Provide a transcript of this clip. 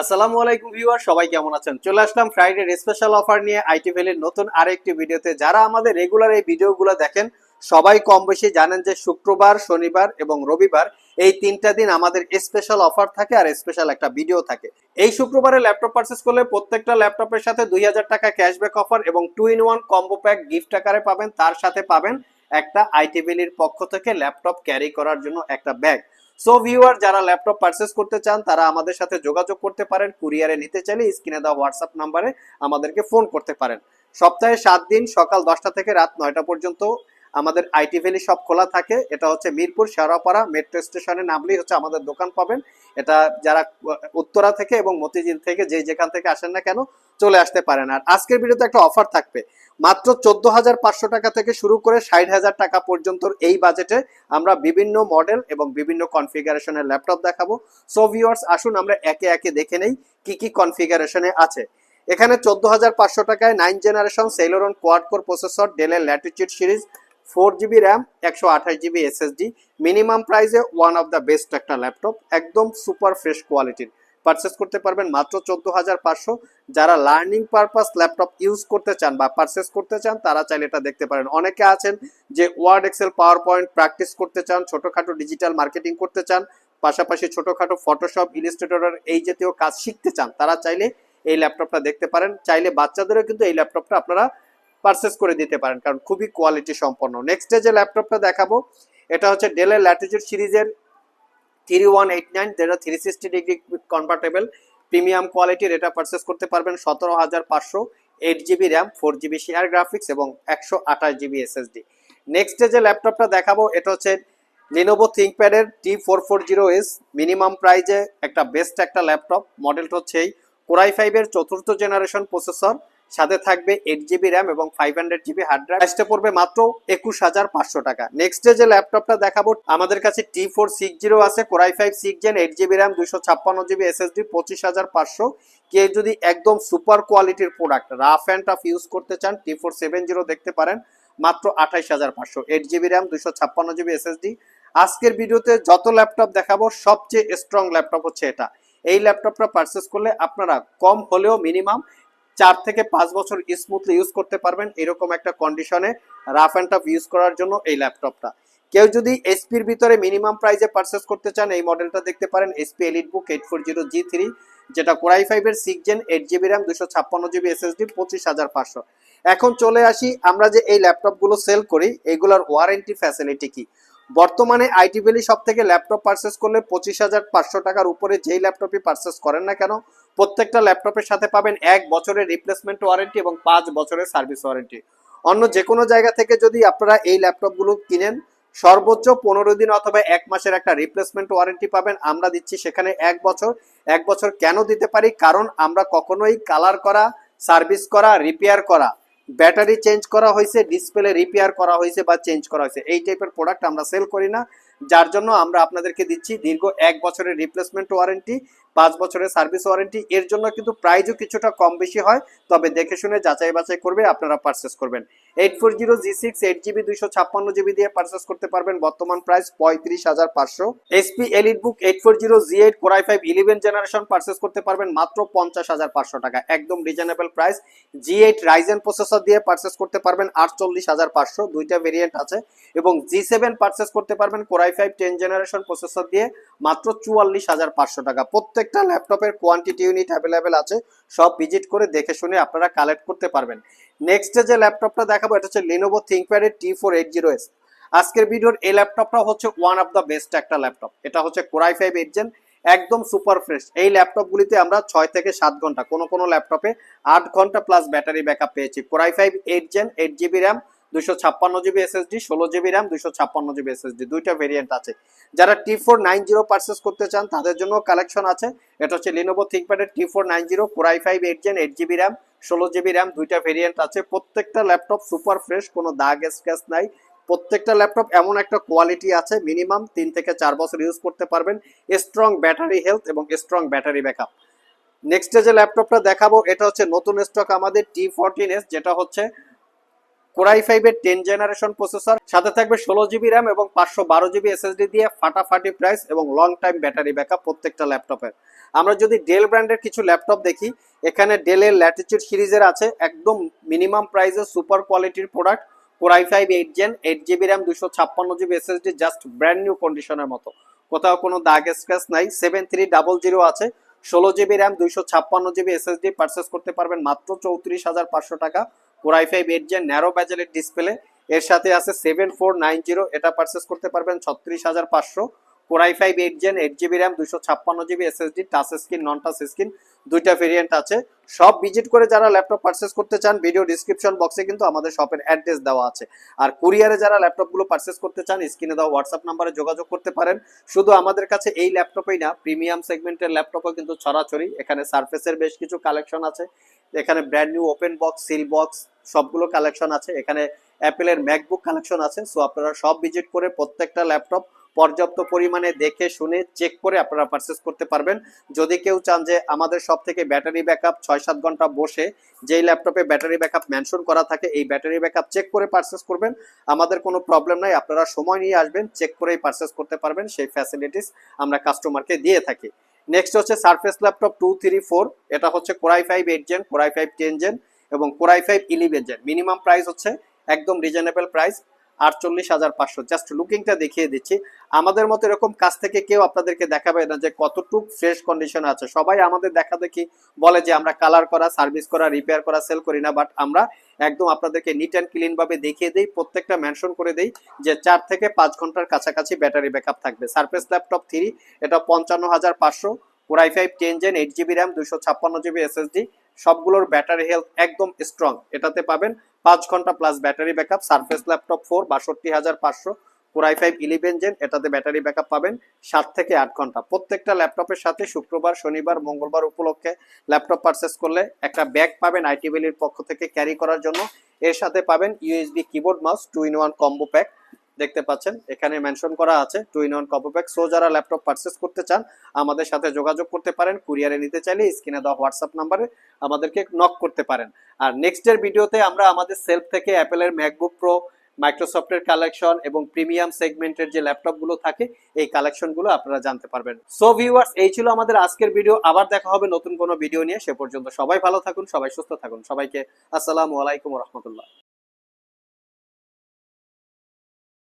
আসসালামু আলাইকুম ভিউয়ার, সবাই কেমন আছেন? চলে আসলাম ফ্রাইডে স্পেশাল অফার নিয়ে আইটি ভ্যালির নতুন আরেকটি ভিডিওতে। যারা আমাদের রেগুলার এই ভিডিওগুলো দেখেন, সবাই কম বেশি জানেন যে শুক্রবার, শনিবার এবং রবিবার এই তিনটা দিন আমাদের স্পেশাল অফার থাকে আর স্পেশাল একটা ভিডিও থাকে। এই শুক্রবারে ল্যাপটপ পারচেস করলে প্রত্যেকটা ল্যাপটপের সাথে দুই হাজার টাকা ক্যাশব্যাক অফার এবং two in one combo pack gift আকারে পাবেন। তার সাথে পাবেন একটা আইটি ভ্যালির পক্ষ থেকে ল্যাপটপ ক্যারি করার জন্য একটা ব্যাগ সো ভিউয়ার যারা ল্যাপটপ পারচেস করতে চান, তারা আমাদের সাথে যোগাযোগ করতে পারেন কুরিয়ারে নিতে চাইলে স্ক্রিনে দেওয়া হোয়াটসঅ্যাপ নাম্বারে আমাদেরকে ফোন করতে পারেন। সপ্তাহে সাত দিন, সকাল দশটা থেকে রাত নয়টা পর্যন্ত আমাদের আইটি ভ্যালি সব খোলা থাকে। এটা হচ্ছে মিরপুর শেওড়াপাড়া মেট্রো স্টেশনে নামলেই হচ্ছে আমাদের দোকান পাবেন। এটা যারা, উত্তরা থেকে এবং মতিঝিল থেকে যে যেখান থেকে আসেন না কেন চলে আসতে পারেন আর আজকের ভিডিওতে একটা অফার থাকবে। মাত্র চোদ্দ হাজার পাঁচশো টাকা থেকে শুরু করে ষাট হাজার টাকা পর্যন্ত এই বাজেটে আমরা বিভিন্ন মডেল এবং বিভিন্ন কনফিগারেশনের ল্যাপটপ দেখাবো। সো ভিউয়ার্স আসুন আমরা একে একে দেখে নেই কি কি কনফিগারেশনে আছে। এখানে চোদ্দ হাজার পাঁচশো টাকায় nine generation Celeron quad core processor ডেলের Latitude series four GB RAM একশো আঠাশ জিবি এসএসডি মিনিমাম প্রাইসে ওয়ান অফ দ্য বেস্ট একটা ল্যাপটপ একদম সুপার ফ্রেশ কোয়ালিটির পারচেস করতে পারবেন মাত্র চোদ্দ হাজার পাঁচশো। যারা লার্নিং পারপাস ল্যাপটপ ইউজ করতে চান বা পারচেস করতে চান, তারা চাইলে এটা দেখতে পারেন। অনেকে আছেন যে Word Excel PowerPoint practice করতে চান, ছোটোখাটো ডিজিটাল মার্কেটিং করতে চান, পাশাপাশি ছোটোখাটো ফটোশপ ইলিস্ট্রেটরের এই জাতীয় কাজ শিখতে চান, তারা চাইলে এই ল্যাপটপটা দেখতে পারেন। চাইলে বাচ্চাদেরও কিন্তু এই ল্যাপটপটা আপনারা পারচেস করে দিতে পারেন, কারণ খুবই কোয়ালিটি সম্পন্ন। নেক্সট যে ল্যাপটপটা দেখাবো, এটা হচ্ছে ডেলের ল্যাটিচিউড সিরিজের থ্রি ওয়ান এইট নাইন যেটা three sixty degree convertible premium কোয়ালিটির এটা পারচেস করতে পারবেন সতেরো হাজার পাঁচশো eight GB RAM four GB share graphics এবং একশো আঠাশ জিবি এসএসডি নেক্সট যে ল্যাপটপটা দেখাবো, এটা হচ্ছে Lenovo থিঙ্কপ্যাডের T four four zero S minimum প্রাইজে একটা বেস্ট একটা ল্যাপটপ মডেলটা হচ্ছে এই কোরাই ফাইভের চতুর্থ জেনারেশন প্রসেসর সাথে থাকবে এইট জিবি র্যাম এবং five hundred GB hard drive প্রাইসটা পড়বে মাত্র একুশ হাজার পাঁচশো টাকা। নেক্সট যে ল্যাপটপটা দেখাবো, আমাদের কাছে টি ফোর সিক্স জিরো আছে core i five six gen eight GB RAM দুশো ছাপ্পান্ন জিবি এসএসডি পঁচিশ হাজার পাঁচশো। কে যদি একদম সুপার কোয়ালিটির product rough and tough use করতে চান টি ফোর সেভেন জিরো দেখতে পারেন, মাত্র আঠাইশ হাজার পাঁচশো। এইট জিবি র্যাম দুশো ছাপ্পান্ন জিবি এসএসডি আজকের ভিডিওতে যত ল্যাপটপ দেখাবো, সবচেয়ে স্ট্রং ল্যাপটপ হচ্ছে এটা। এই ল্যাপটপটা পারচেস করলে আপনারা কম হলেও মিনিমাম চার থেকে পাঁচ বছর স্মুথলি ইউজ করতে পারবেন এরকম একটা কন্ডিশনে রাফ অ্যান্ড টাফ ইউজ করার জন্য এই ল্যাপটপটা কেউ যদি এসপির ভিতরে মিনিমাম প্রাইসে পারচেস করতে চান, এই মডেলটা দেখতে পারেন HP EliteBook eight four zero G three যেটা কোরাই ফাইভের six gen eight GB RAM দুশো ছাপ্পান্ন জিবি এসএসডি পঁচিশ হাজার পাঁচশো। এখন চলে আসি, আমরা যে এই ল্যাপটপগুলো সেল করি এইগুলোর ওয়ারেন্টি ফ্যাসিলিটি কি? বর্তমানে আইটি ভ্যালি সব থেকে ল্যাপটপ পারচেস করলে পঁচিশ হাজার পাঁচশো টাকার উপরে যেই ল্যাপটপই পারচেস করেন না কেন প্রত্যেকটা ল্যাপটপের সাথে পাবেন এক বছরের রিপ্লেসমেন্ট ওয়ারেন্টি এবং পাঁচ বছরের সার্ভিস ওয়ারেন্টি অন্য যে কোনো জায়গা থেকে যদি আপনারা এই ল্যাপটপগুলো কিনেন, সর্বোচ্চ পনেরো দিন অথবা এক মাসের একটা রিপ্লেসমেন্ট ওয়ারেন্টি পাবেন। আমরা দিচ্ছি সেখানে এক বছর। এক বছর কেন দিতে পারি? কারণ আমরা কখনোই কালার করা সার্ভিস করা রিপেয়ার করা ব্যাটারি চেঞ্জ করা হয়েছে ডিসপ্লে রিপেয়ার করা হয়েছে বা চেঞ্জ করা হয়েছে। এই টাইপের প্রোডাক্ট আমরা সেল করি না। যার জন্য আমরা আপনাদেরকে দিচ্ছি দীর্ঘ এক বছরের রিপ্লেসমেন্ট ওয়ারেন্টি পাঁচ বছরের সার্ভিস ওয়ারেন্টি, এর জন্য কিন্তু প্রাইজও কিছুটা কম বেশি হয়, তবে দেখে শুনে যাচাই বাছাই করবে, আপনারা পারচেস করবেন। Eight four zero G six eight GB দুইশো ছাপ্পান্ন জিবি দিয়ে পারচেস করতে পারবেন, বর্তমান প্রাইস পঁয়ত্রিশ হাজার পাঁচশো। HP EliteBook eight four zero G eight core i five eleven generation purchase করতে পারবেন, মাত্র পঞ্চাশ হাজার পাঁচশো টাকা। একদম reasonable price G eight Ryzen processor দিয়ে পারচেস করতে পারবেন, আটচল্লিশ হাজার পাঁচশো, দুইটা ভেরিয়েন্ট আছে। এবং জি সেভেন পারচেস করতে পারবেন core i five ten generation processor দিয়ে, মাত্র চুয়াল্লিশ হাজার পাঁচশো টাকা। প্রত্যেকটা ল্যাপটপের কোয়ান্টিটি ইউনিট অ্যাভেলেবেল আছে, সব ভিজিট করে দেখে শুনে আপনারা কালেক্ট করতে পারবেন। নেক্সট যে ল্যাপটপটা দেখাবো, এটা হচ্ছে Lenovo থিঙ্কপ্যাডের T four eight zero S আজকের ভিডিওর এই ল্যাপটপটা হচ্ছে ওয়ান অফ দ্য বেস্ট একটা ল্যাপটপ। এটা হচ্ছে core i five eight gen একদম সুপার ফ্রেশ এই ল্যাপটপগুলিতে আমরা ছয় থেকে সাত ঘণ্টা কোনো কোনো ল্যাপটপে আট ঘণ্টা প্লাস ব্যাটারি ব্যাকআপ পেয়েছি। Core i five eight gen eight GB RAM দুশো ছাপ্পান্ন জিবি এসএসডি ষোলো জিবি র্যাম দুশো ছাপ্পান্ন জিবি এসএসডি দুইটা ভেরিয়েন্ট আছে। যারা T four nine zero purchase করতে চান, তাদের জন্য কালেকশন আছে। এটা হচ্ছে Lenovo থিঙ্কপ্যাডের T four nine zero core i five eight gen eight GB RAM ষোলো জিবি র্যাম দুইটা ভেরিয়েন্ট আছে। প্রত্যেকটা ল্যাপটপ সুপার ফ্রেশ কোনো দাগ স্ক্র্যাচ নাই। প্রত্যেকটা ল্যাপটপ এমন একটা কোয়ালিটি আছে মিনিমাম তিন থেকে চার বছর ইউজ করতে পারবেন। স্ট্রং ব্যাটারি হেলথ এবং স্ট্রং ব্যাটারি ব্যাকআপ নেক্সট যে ল্যাপটপটা দেখাবো, এটা হচ্ছে নতুন স্টক আমাদের টি ফোরটিন এস যেটা হচ্ছে কোরাই ফাইভের টেন জেনারেশন প্রসেসর সাথে থাকবে ষোলো জিবি র্যাম এবং পাঁচশো বারো জিবি এসএসডি দিয়ে ফাটাফাটি প্রাইস এবং লং টাইম ব্যাটারি ব্যাকআপ প্রত্যেকটা ল্যাপটপের আমরা যদি ডেল ব্র্যান্ডের কিছু ল্যাপটপ দেখি, এখানে ডেলের ল্যাটিচিউড সিরিজের আছে, একদম মিনিমাম প্রাইসে সুপার কোয়ালিটির product core i five eight gen eight GB RAM দুশো ছাপ্পান্ন GB SSD just brand new কন্ডিশনের মতো। কোথাও কোনো দাগ স্ক্র্যাচ নাই সেভেন থ্রি ডাবল জিরো আছে, ষোলো জিবি র্যাম দুইশো ছাপ্পান্ন জিবি এসএসডি পারচেস করতে পারবেন মাত্র চৌত্রিশ হাজার পাঁচশো টাকা। Core i five eight gen narrow ব্যাজেলের display এর সাথে আছে সেভেন ফোর নাইন জিরো এটা পারচেস করতে পারবেন ছত্রিশ হাজার পাঁচশো। Core i five eight gen eight GB RAM দুশো ছাপ্পান্ন GB SSD touch screen non touch screen দুইটা ভেরিয়েন্ট আছে। সব ভিজিট করে যারা ল্যাপটপ পারচেস করতে চান ভিডিও ডিসক্রিপশন বক্সে কিন্তু আমাদের শপের অ্যাড্রেস দেওয়া আছে। আর কুরিয়ারে যারা ল্যাপটপগুলো পারচেস করতে চান স্ক্রিনে দেওয়া হোয়াটসঅ্যাপ নাম্বারে যোগাযোগ করতে পারেন। শুধু আমাদের কাছে এই ল্যাপটপেই না প্রিমিয়াম সেগমেন্টের ল্যাপটপও কিন্তু ছড়াছড়ি। এখানে সার্ফেসের বেশ কিছু কালেকশন আছে। এখানে brand new open box seal box সবগুলো কালেকশন আছে। এখানে অ্যাপেলের ম্যাকবুক কালেকশন আছে। সো আপনারা সব ভিজিট করে প্রত্যেকটা ল্যাপটপ পর্যাপ্ত পরিমাণে দেখে শুনে চেক করে আপনারা পারচেস করতে পারবেন। যদি কেউ চান যে আমাদের সব থেকে ব্যাটারি ব্যাকআপ ছয় সাত ঘণ্টা বসে যেই ল্যাপটপে ব্যাটারি ব্যাকআপ মেনশন করা থাকে, এই ব্যাটারি ব্যাকআপ চেক করে পারচেস করবেন। আমাদের কোনো প্রবলেম নাই, আপনারা সময় নিয়ে আসবেন চেক করেই পারচেস করতে পারবেন, সেই ফ্যাসিলিটিস আমরা কাস্টমারকে দিয়ে থাকি। নেক্সট হচ্ছে Surface laptop two three four এটা হচ্ছে core i five eight gen core i five ten gen এবং core i five eleven gen minimum price হচ্ছে একদম রিজনেবল প্রাইস আটচল্লিশ হাজার পাঁচশো। জাস্ট লুকিংটা দেখিয়ে দিচ্ছি। আমাদের মতো এরকম কাছ থেকে কেউ আপনাদেরকে দেখাবে না যে কতটুক ফ্রেশ কন্ডিশন আছে। সবাই আমাদের দেখা দেখি বলে যে আমরা কালার করা সার্ভিস করা রিপেয়ার করা সেল করি না বাট আমরা একদম আপনাদেরকে নিট অ্যান্ড ক্লিনভাবে দেখিয়ে দিই, প্রত্যেকটা মেনশন করে দিই যে চার থেকে পাঁচ ঘণ্টার কাছাকাছি ব্যাটারি ব্যাকআপ থাকবে। সার্ফেস ল্যাপটপ থ্রি এটা পঞ্চান্ন হাজার পাঁচশো। Core i five ten gen eight GB RAM দুশো ছাপ্পান্ন জিবি এসএসডি সবগুলোর ব্যাটারি হেলথ একদম স্ট্রং এটাতে পাবেন পাঁচ ঘণ্টা plus battery backup Surface laptop four বাষট্টি হাজার পাঁচশো core i five eleven gen এটাতে ব্যাটারি ব্যাকআপ পাবেন সাত থেকে আট ঘণ্টা। প্রত্যেকটা ল্যাপটপের সাথে শুক্রবার, শনিবার, মঙ্গলবার উপলক্ষে ল্যাপটপ পারচেস করলে একটা ব্যাগ পাবেন আইটি ভ্যালির পক্ষ থেকে ক্যারি করার জন্য। এর সাথে পাবেন USB keyboard mouse two in one combo pack দেখতে পাচ্ছেন, এখানে মেনশন করা আছে two in one combo pack so যারা ল্যাপটপ পারচেস করতে চান, আমাদের সাথে যোগাযোগ করতে পারেন। কুরিয়ারে নিতে চাইলে স্ক্রিনে দেওয়া হোয়াটসঅ্যাপ নাম্বারে আমাদেরকে নক করতে পারেন। আর নেক্সট এর ভিডিওতে আমরা আমাদের সেলফ থেকে অ্যাপেলের ম্যাকবুক প্রো মাইক্রোসফটের কালেকশন এবং প্রিমিয়াম সেগমেন্টের যে ল্যাপটপগুলো থাকে, এই কালেকশনগুলো আপনারা জানতে পারবেন। সো ভিউয়ার্স এই ছিল আমাদের আজকের ভিডিও আবার দেখা হবে নতুন কোনো ভিডিও নিয়ে। সে পর্যন্ত সবাই ভালো থাকুন, সবাই সুস্থ থাকুন। সবাইকে আসসালামু আলাইকুম রহমতুল্লাহ।